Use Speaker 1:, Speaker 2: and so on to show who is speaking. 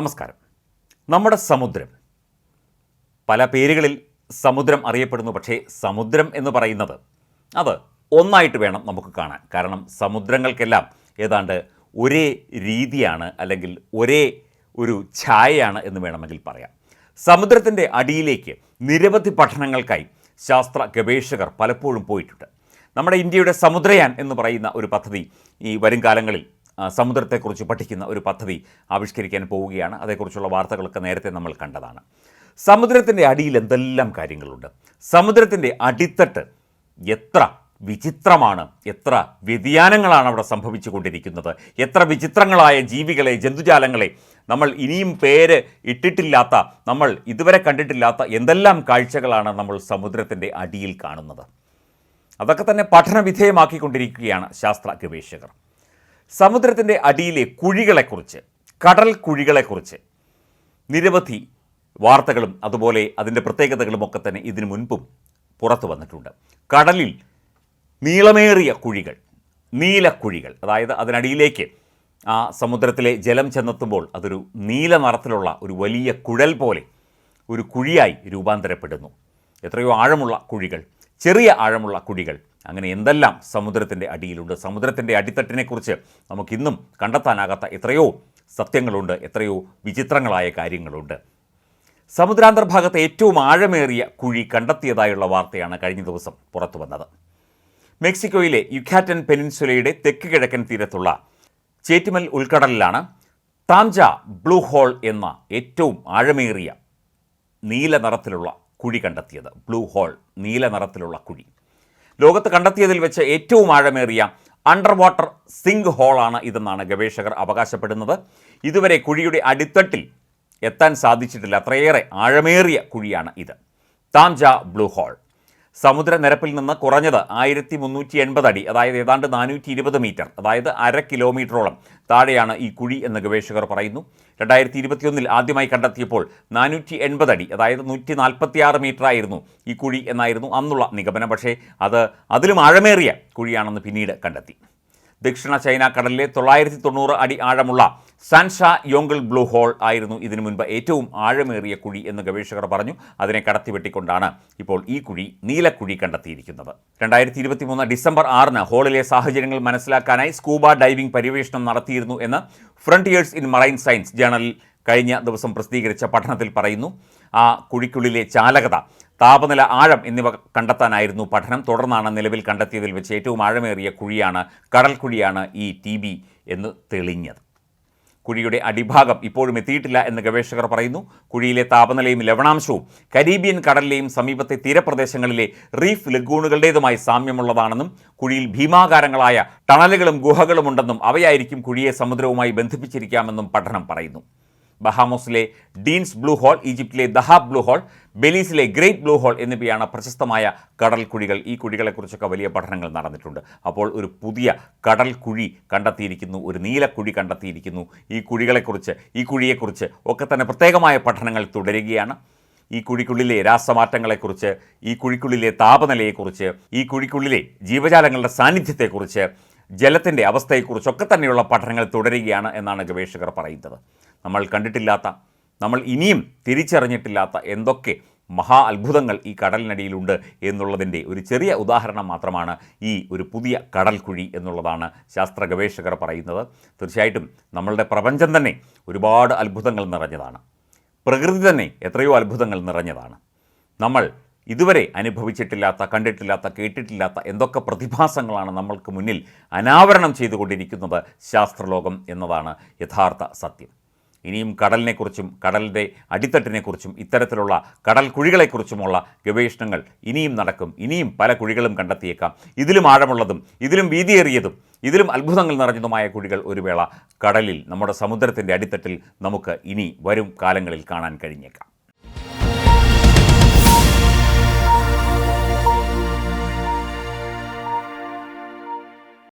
Speaker 1: നമസ്കാരം. നമ്മുടെ സമുദ്രം. പല പേരുകളിൽ സമുദ്രം അറിയപ്പെടുന്നു പക്ഷേ സമുദ്രം എന്ന് പറയുന്നത് അത് ഒന്നായിട്ട് വേണം നമുക്ക് കാണാൻ. കാരണം സമുദ്രങ്ങൾക്കെല്ലാം ഏതാണ്ട് ഒരേ രീതിയാണ് അല്ലെങ്കിൽ ഒരേ ഒരു ഛായയാണ് എന്ന് വേണമെങ്കിൽ പറയാം. സമുദ്രത്തിന്റെ അടിയിലേക്ക് നിരവധി പഠനങ്ങൾക്കായി ശാസ്ത്ര ഗവേഷകർ പലപ്പോഴും പോയിട്ടുണ്ട്. നമ്മുടെ ഇന്ത്യയുടെ സമുദ്രയാൻ എന്ന് പറയുന്ന ഒരു പദ്ധതി ഈ വരും കാലങ്ങളിൽ സമുദ്രത്തെക്കുറിച്ച് പഠിക്കുന്ന ഒരു പദ്ധതി ആവിഷ്കരിക്കാൻ പോവുകയാണ്. അതേക്കുറിച്ചുള്ള വാർത്തകളൊക്കെ നേരത്തെ നമ്മൾ കണ്ടതാണ്. സമുദ്രത്തിന്റെ അടിയിൽ എന്തെല്ലാം കാര്യങ്ങളുണ്ട്? സമുദ്രത്തിന്റെ അടിത്തട്ട് എത്ര വിചിത്രമാണ്? എത്ര വ്യതിയാനങ്ങളാണ് അവിടെ സംഭവിച്ചു കൊണ്ടിരിക്കുന്നത് എത്ര വിചിത്രങ്ങളായ ജീവികളെ ജന്തുജാലങ്ങളെ നമ്മൾ ഇനിയും പേര് ഇട്ടിട്ടില്ലാത്ത നമ്മൾ ഇതുവരെ കണ്ടിട്ടില്ലാത്ത എന്തെല്ലാം കാഴ്ചകളാണ് നമ്മൾ സമുദ്രത്തിന്റെ അടിയിൽ കാണുന്നത്? അതൊക്കെ തന്നെ പഠനവിധേയമാക്കിക്കൊണ്ടിരിക്കുകയാണ് ശാസ്ത്ര ഗവേഷകർ സമുദ്രത്തിന്റെ അടിയിലെ കുഴികളെക്കുറിച്ച് കടൽ കുഴികളെക്കുറിച്ച് നിരവധി വാർത്തകളും അതുപോലെ അതിന്റെ പ്രത്യേകതകളും ഒക്കെ തന്നെ ഇതിനു മുൻപും പുറത്തു വന്നിട്ടുണ്ട്. കടലിൽ നീളമേറിയ കുഴികൾ നീലക്കുഴികൾ അതായത് അതിനടിയിലേക്ക് ആ സമുദ്രത്തിലെ ജലം ചെന്നെത്തുമ്പോൾ അതൊരു നീല നിറത്തിലുള്ള ഒരു വലിയ കുഴൽ പോലെ ഒരു കുഴിയായി രൂപാന്തരപ്പെടുന്നു. എത്രയോ ആഴമുള്ള കുഴികൾ ചെറിയ ആഴമുള്ള കുഴികൾ അങ്ങനെ എന്തെല്ലാം സമുദ്രത്തിന്റെ അടിയിലുണ്ട്? സമുദ്രത്തിന്റെ അടിത്തട്ടിനെക്കുറിച്ച് നമുക്കിന്നും കണ്ടെത്താനാകാത്ത എത്രയോ സത്യങ്ങളുണ്ട് എത്രയോ വിചിത്രങ്ങളായ കാര്യങ്ങളുണ്ട്. സമുദ്രാന്തർഭാഗത്തെ ഏറ്റവും ആഴമേറിയ കുഴി കണ്ടെത്തിയതായുള്ള വാർത്തയാണ് കഴിഞ്ഞ ദിവസം പുറത്തു വന്നത്. മെക്സിക്കോയിലെ യുഖാറ്റൻ പെനിൻസുലയുടെ തെക്ക് കിഴക്കൻ തീരത്തുള്ള ചേറ്റുമൽ ഉൾക്കടലിലാണ് താംജ ബ്ലൂ ഹോൾ എന്ന ഏറ്റവും ആഴമേറിയ നീല നിറത്തിലുള്ള കുഴി കണ്ടെത്തിയത്. ബ്ലൂ ഹോൾ നീല നിറത്തിലുള്ള കുഴി. ലോകത്ത് കണ്ടെത്തിയതിൽ വെച്ച് ഏറ്റവും ആഴമേറിയ അണ്ടർ വാട്ടർ സിങ്ക് ഹോളാണ് ഇതെന്നാണ് ഗവേഷകർ അവകാശപ്പെടുന്നത്. ഇതുവരെ കുഴിയുടെ അടിത്തട്ടിൽ എത്താൻ സാധിച്ചിട്ടില്ല. അത്രയേറെ ആഴമേറിയ കുഴിയാണ് ഇത്. Taam Ja blue hole. സമുദ്രനിരപ്പിൽ നിന്ന് കുറഞ്ഞത് ആയിരത്തി മുന്നൂറ്റി എൺപത് അടി അതായത് ഏതാണ്ട് നാനൂറ്റി ഇരുപത് മീറ്റർ അതായത് അര കിലോമീറ്ററോളം താഴെയാണ് ഈ കുഴി എന്ന് ഗവേഷകർ പറയുന്നു. രണ്ടായിരത്തി ഇരുപത്തിയൊന്നിൽ ആദ്യമായി കണ്ടെത്തിയപ്പോൾ നാനൂറ്റി എൺപത് അടി അതായത് നൂറ്റി നാൽപ്പത്തി ആറ് മീറ്റർ ആയിരുന്നു ഈ കുഴി എന്നായിരുന്നു അന്നുള്ള നിഗമനം. പക്ഷേ അത് അതിലും ആഴമേറിയ കുഴിയാണെന്ന് പിന്നീട് കണ്ടെത്തി. ദക്ഷിണ ചൈന കടലിലെ തൊള്ളായിരത്തി തൊണ്ണൂറ് അടി ആഴമുള്ള സാൻഷ യോങ്കിൾ ബ്ലൂ ഹോൾ ആയിരുന്നു ഇതിനു മുൻപ് ഏറ്റവും ആഴമേറിയ കുഴി എന്ന് ഗവേഷകർ പറഞ്ഞു. അതിനെ കടത്തിവെട്ടിക്കൊണ്ടാണ് ഇപ്പോൾ ഈ കുഴി നീലക്കുഴി കണ്ടെത്തിയിരിക്കുന്നത്. രണ്ടായിരത്തി ഇരുപത്തി മൂന്ന് ഡിസംബർ ആറിന് ഹോളിലെ സാഹചര്യങ്ങൾ മനസ്സിലാക്കാനായി സ്കൂബ ഡൈവിംഗ് പര്യവേഷണം നടത്തിയിരുന്നു എന്ന് ഫ്രണ്ടിയേഴ്സ് ഇൻ മറൈൻ സയൻസ് ജേണലിൽ കഴിഞ്ഞ ദിവസം പ്രസിദ്ധീകരിച്ച പഠനത്തിൽ പറയുന്നു. ആ കുഴിക്കുള്ളിലെ ചാലകത താപനില ആഴം എന്നിവ കണ്ടെത്താനായിരുന്നു പഠനം. തുടർന്നാണ് നിലവിൽ കണ്ടെത്തിയതിൽ വെച്ച് ഏറ്റവും ആഴമേറിയ കുഴിയാണ് കടൽക്കുഴിയാണ് ഈ ടി ബി എന്ന് തെളിഞ്ഞത്. കുഴിയുടെ അടിഭാഗം ഇപ്പോഴും എത്തിയിട്ടില്ല എന്ന് ഗവേഷകർ പറയുന്നു. കുഴിയിലെ താപനിലയും ലവണാംശവും കരീബിയൻ കടലിലെയും സമീപത്തെ തീരപ്രദേശങ്ങളിലെ റീഫ് ലഗൂണുകളുടേതുമായി സാമ്യമുള്ളതാണെന്നും കുഴിയിൽ ഭീമാകാരങ്ങളായ ടണലുകളും ഗുഹകളുമുണ്ടെന്നും അവയായിരിക്കും കുഴിയെ സമുദ്രവുമായി ബന്ധിപ്പിച്ചിരിക്കാമെന്നും പഠനം പറയുന്നു. ബഹാമോസിലെ ഡീൻസ് ബ്ലൂ ഹോൾ ഈജിപ്തിലെ ദഹാബ് ബ്ലൂ ഹോൾ ബെലീസിലെ ഗ്രേറ്റ് ബ്ലൂ ഹോൾ എന്നിവയാണ് പ്രശസ്തമായ കടൽ കുഴികൾ. ഈ കുഴികളെക്കുറിച്ചൊക്കെ വലിയ പഠനങ്ങൾ നടന്നിട്ടുണ്ട്. അപ്പോൾ ഒരു പുതിയ കടൽ കുഴി കണ്ടെത്തിയിരിക്കുന്നു ഒരു നീലക്കുഴി കണ്ടെത്തിയിരിക്കുന്നു. ഈ കുഴികളെക്കുറിച്ച് ഈ കുഴിയെക്കുറിച്ച് ഒക്കെ തന്നെ പ്രത്യേകമായ പഠനങ്ങൾ തുടരുകയാണ്. ഈ കുഴിക്കുള്ളിലെ രാസമാറ്റങ്ങളെക്കുറിച്ച് ഈ കുഴിക്കുള്ളിലെ താപനിലയെക്കുറിച്ച് ഈ കുഴിക്കുള്ളിലെ ജീവജാലങ്ങളുടെ സാന്നിധ്യത്തെക്കുറിച്ച് ജലത്തിന്റെ അവസ്ഥയെക്കുറിച്ചൊക്കെ തന്നെയുള്ള പഠനങ്ങൾ തുടരുകയാണ് എന്നാണ് ഗവേഷകർ പറയുന്നത്. നമ്മൾ കണ്ടിട്ടില്ലാത്ത നമ്മൾ ഇനിയും തിരിച്ചറിഞ്ഞിട്ടില്ലാത്ത എന്തൊക്കെ മഹാ അത്ഭുതങ്ങൾ ഈ കടലിനടിയിലുണ്ട് എന്നുള്ളതിന്റെ ഒരു ചെറിയ ഉദാഹരണം മാത്രമാണ് ഈ ഒരു പുതിയ കടൽ കുഴി എന്നുള്ളതാണ് ശാസ്ത്ര ഗവേഷകർ പറയുന്നത്. തീർച്ചയായിട്ടും നമ്മളുടെ പ്രപഞ്ചം തന്നെ ഒരുപാട് അത്ഭുതങ്ങൾ നിറഞ്ഞതാണ്. പ്രകൃതി തന്നെ എത്രയോ അത്ഭുതങ്ങൾ നിറഞ്ഞതാണ്. നമ്മൾ ഇതുവരെ അനുഭവിച്ചിട്ടില്ലാത്ത കണ്ടിട്ടില്ലാത്ത കേട്ടിട്ടില്ലാത്ത എന്തൊക്കെ പ്രതിഭാസങ്ങളാണ് നമ്മൾക്ക് മുന്നിൽ അനാവരണം ചെയ്തുകൊണ്ടിരിക്കുന്നത് ശാസ്ത്രലോകം എന്നതാണ് യഥാർത്ഥ സത്യം. ഇനിയും കടലിനെക്കുറിച്ചും കടലിന്റെ അടിത്തട്ടിനെക്കുറിച്ചും ഇത്തരത്തിലുള്ള കടൽ കുഴികളെക്കുറിച്ചുമുള്ള ഗവേഷണങ്ങൾ ഇനിയും നടക്കും. ഇനിയും പല കുഴികളും കണ്ടെത്തിയേക്കാം. ഇതിലും ആഴമുള്ളതും ഇതിലും വീതിയേറിയതും ഇതിലും അത്ഭുതങ്ങൾ നിറഞ്ഞതുമായ കുഴികൾ ഒരു വേള കടലിൽ നമ്മുടെ സമുദ്രത്തിന്റെ അടിത്തട്ടിൽ നമുക്ക് ഇനി വരും കാലങ്ങളിൽ കാണാൻ കഴിഞ്ഞേക്കാം.